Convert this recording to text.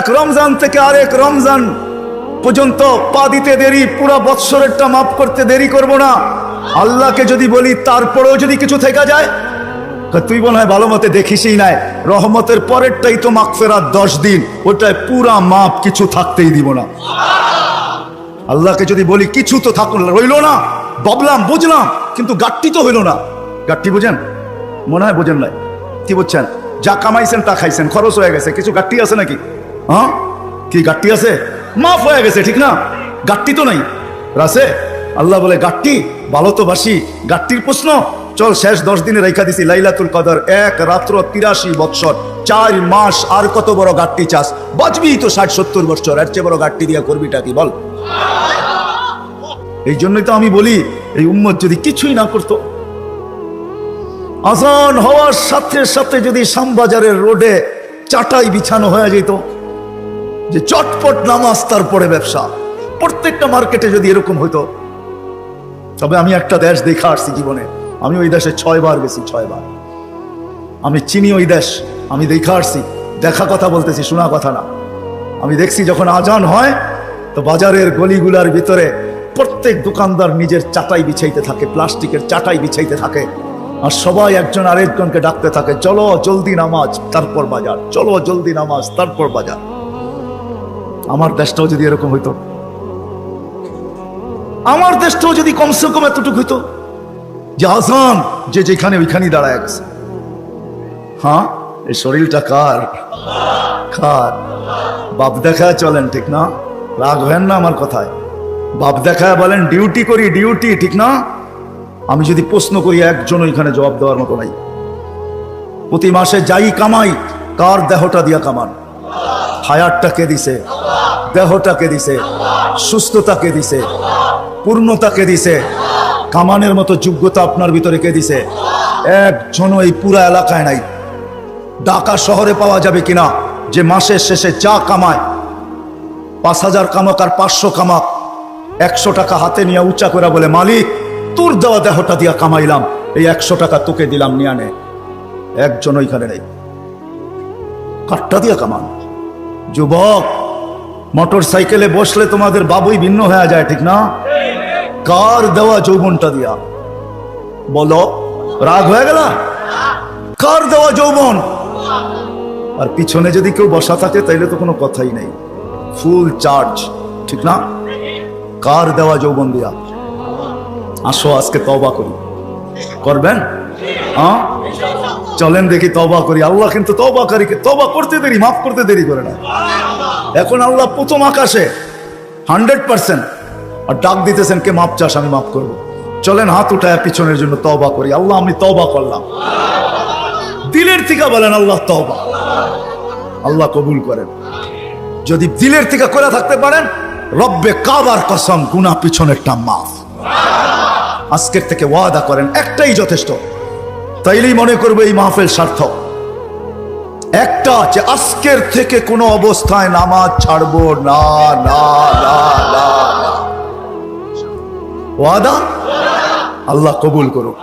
এক রমজান থেকে আরেক রমজান পর্যন্ত পা দিতে দেরি, পুরো বৎসরেরটা মাফ করতে দেরি করব না। আল্লাহকে যদি বলি, তারপরেও যদি কিছু থেকে যায় তুই মনে হয় ভালো মতে দেখিসই নাই। রহমতের পরেরটাই তো মাগফেরাত দশ দিন, ওটায় পুরা মাপ কিছু থাকতেই দিব না। আল্লাহকে যদি বলি, কিছু তো থাকুন, রইল না। ববলাম বুঝলাম, কিন্তু গাট্টি তো হইল না। গাট্টি বুঝেন? মনে হয় বোঝেন নাই। কি বুঝছেন? যা কামাইছেন তা খাইছেন, খরচ হয়ে গেছে। কিছু গাট্টি আছে নাকি? হ্যাঁ? কি গাট্টি আছে? মাফ হয়ে গেছে, ঠিক না? গাট্টি তো নাই। রাসে, আল্লাহ বলে, গাট্টি, ভালো তো বাসি, গাট্টির প্রশ্ন। চল, শেষ দশ দিনে রেখা দিছি, লাইলাতুল কদর, এক রাত্র তিরাশি বৎসর, চার মাস আর কত বড় গাট্টি চাষ বাঁচবি তো ষাট সত্তর বৎসর, এর চেয়ে বড় গাট্টি দিয়া করবিটা কি, বল। এই জন্যই তো আমি বলি, এই উম্মত যদি কিছুই না করতো, আজান হওয়ার সাথে সাথে যদি শ্যামবাজারের রোডে চাটাই বিছানো হয়ে যেত যে চটপট নামাজ তারপরে ব্যবসা। প্রত্যেকটা মার্কেটে যদি এরকম হতো তবে আমি একটা দেশ দেখা আসছি জীবনে। আমি ওই দেশে ছয় বার গেছি ছয় বার আমি চিনি ওই দেশ, আমি দেখা আসছি। দেখা কথা বলতেছি, শোনা কথা না। আমি দেখছি যখন আজান হয়, তো বাজারের গলিগুলার ভিতরে প্রত্যেক দোকানদার নিজের চাটাই বিছাইতে থাকে, প্লাস্টিকের চাটাই বিছাইতে থাকে। আর সবাই একজন আরেকজনকে ডাকতে থাকে, চলো জলদি নামাজ, তারপর বাজার, চলো জলদি নামাজ, তারপর বাজার। আমার দেশটাও যদি এরকম হইতো, আমার দেশটাও যদি কমসে কম এতটুকু হইতো যে আসান যে যেখানে ওইখানেই দাঁড়ায় গেছে। হ্যাঁ এই শরীরটা কার? কার? বাপ দেখায় চলেন, ঠিক না? রাগ হেন না আমার কথায়। বাপ দেখায় বলেন, ডিউটি করি, ডিউটি, ঠিক না? আমি যদি প্রশ্ন করি, একজন ওইখানে জবাব দেওয়ার মতো নাই। প্রতি মাসে যাই কামাই, কার দেহটা দিয়া কামান? হায়ারটা কে দিছে, দেহটাকে দিছে, সুস্থতাকে দিছে, পূর্ণতাকে দিছে, কামানের মতো যোগ্যতা আপনার ভিতরে কে দিছে? একজনও এই পুরা এলাকায় নাই। ঢাকা শহরে পাওয়া যাবে কিনা? যে মাসের শেষে যা কামায়, পাঁচ হাজার কামাক আর পাঁচশো কামাক, একশো টাকা হাতে নিয়ে উঁচা করে বলে, মালিক, তোর দেওয়া দেহটা দিয়া কামাইলাম, এই একশো টাকা তোকে দিলাম নিয়ে নে একজন ওইখানে নেই। কাঠটা দিয়া কামান। যুবক মোটর সাইকেলে বসলে তোমাদের বাবুই ভিন্ন হয়ে যায়, ঠিক না? কার দেওয়া যৌবনটা দিয়া? বলো, রাগ হয়ে গেল? কার দেওয়া যৌবন? আর পিছনে যদি কেউ বসা থাকে, তাইলে তো কোনো কথাই নেই। ফুল চার্জ ঠিক না? কার দেওয়া যৌবন দিয়া? আসো, আজকে তবা করি। করবেন? হ্যাঁ? চলেন দেখি তবা করি। আল্লাহ কিন্তু তবা করিকে তবা করতে দেরি, মাফ করতে দেরি করে না। এখন আল্লাহ প্রথম আকাশে হান্ড্রেড পার্সেন্ট আর ডাক দিতেছেন, কে মাপ চাস, আমি মাফ করব। চলেন হাত উঠায় পিছনের জন্য তবা করি। আল্লাহ, আমি তবা করলাম। দিলের থেকে বলেন, আল্লাহ তবা আল্লাহ কবুল করেন। যদি দিলের থেকে করে থাকতে পারেন, রব্বে কাবার কসম গুনা পিছনেরটা মাফ। আজকের থেকে ওয়াদা করেন, একটাই যথেষ্ট। তাইলেই মনে করবে এই মাহফিল সার্থক। একটা আছে আজকের থেকে কোনো অবস্থায় নামাজ ছাড়বো না না না না। ওয়াদা? আল্লাহ কবুল করুক।